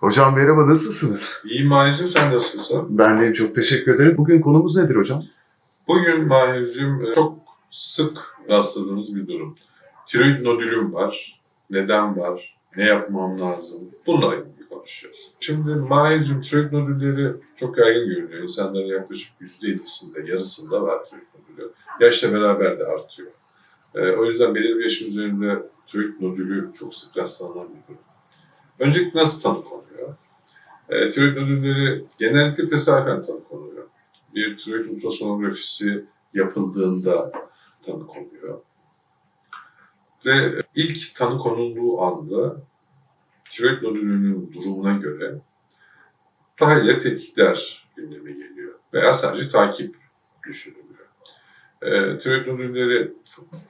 Hocam merhaba nasılsınız? İyi Mahir'cim sen nasılsın? Ben de çok teşekkür ederim. Bugün konumuz nedir hocam? Bugün Mahir'cim e, çok sık rastladığımız bir durum. Tiroid nodülüm var. Neden var? Ne yapmam lazım? Bununla ilgili konuşacağız. Şimdi Mahir'cim tiroid nodülleri çok yaygın görünüyor. İnsanların yaklaşık %50'sinde, yarısında var tiroid nodülü. Yaşla beraber de artıyor. E, o yüzden belirli bir yaşın üzerinde tiroid nodülü çok sık rastlanan bir durum. Öncelikle nasıl tanı konuyor? E, tiroid nodülleri genellikle tesadüfen tanı konuyor. Bir tiroid ultrasonografisi yapıldığında tanı konuyor. Ve ilk tanı konulduğu anda tiroid nodülünün durumuna göre daha ileri tetkikler gündeme geliyor. Veya sadece takip düşünülüyor. E, tiroid nodülleri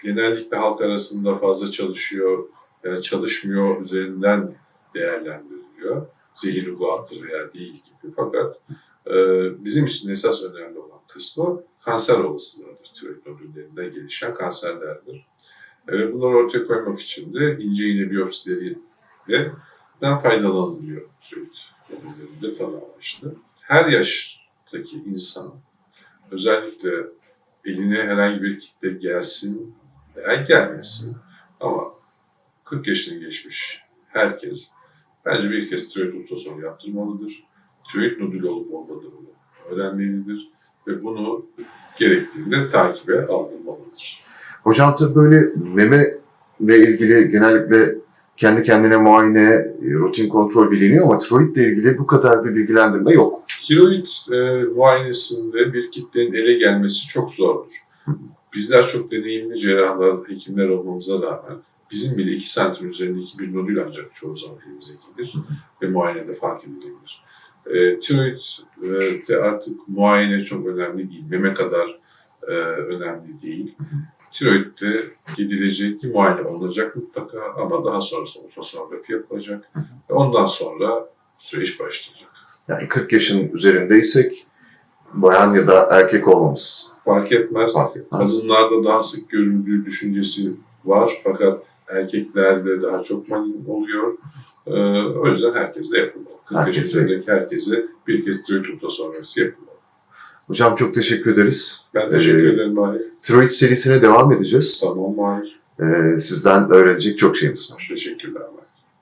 genellikle halk arasında fazla çalışıyor, yani çalışmıyor üzerinden değerlendiriliyor. Zehirli guattır veya değil gibi. Fakat e, bizim için esas önemli olan kısmı kanser olasılığıdır. Tiroid nodüllerinden gelişen kanserlerdir. E, bunları ortaya koymak için de ince iğne biyopsileriyle faydalanılıyor tiroid nodüllerinde tanı amaçlı. Her yaştaki insan özellikle eline herhangi bir kitle gelsin veya gelmesin ama 40 yaşını geçmiş herkes bence bir kez tiroid ultrasonu yaptırmalıdır. Tiroid nodülü olup olmadığını öğrenmelidir ve bunu gerektiğinde takibe aldırmalıdır. Hocam tabii böyle meme ile ilgili genellikle kendi kendine muayene, e, rutin kontrol biliniyor ama tiroid ile ilgili bu kadar bir bilgilendirme yok. Tiroid e, muayenesinde bir kitlenin ele gelmesi çok zordur. Bizler çok deneyimli cerrahlar, hekimler olmamıza rağmen bizim bile 2 santim üzerindeki bir nodül ancak çoğu zaman elimize gelir ve muayenede fark edilebilir. E, tiroid e, de artık muayene çok önemli değil. Meme kadar e, önemli değil. Tiroidde gidilecek, muayene olacak mutlaka ama daha sonrasında ultrasonografi yapılacak. Ve ondan sonra süreç başlayacak. Yani 40 yaşın üzerindeysek bayan ya da erkek olmamız Fark etmez. fark etmez. Kadınlarda daha sık görüldüğü düşüncesi var fakat erkeklerde daha çok malin oluyor. Ee, o yüzden herkes de yapılmalı. 40 yaş Herkese. üzerindeki herkese bir kez tiroid ultrasonografisi yapılmalı. Hocam çok teşekkür ederiz. Ben teşekkür Ee, ederim Mahir. Tiroid serisine devam edeceğiz. Tamam Mahir. Ee, sizden öğrenecek çok şeyimiz var. Teşekkürler Mahir.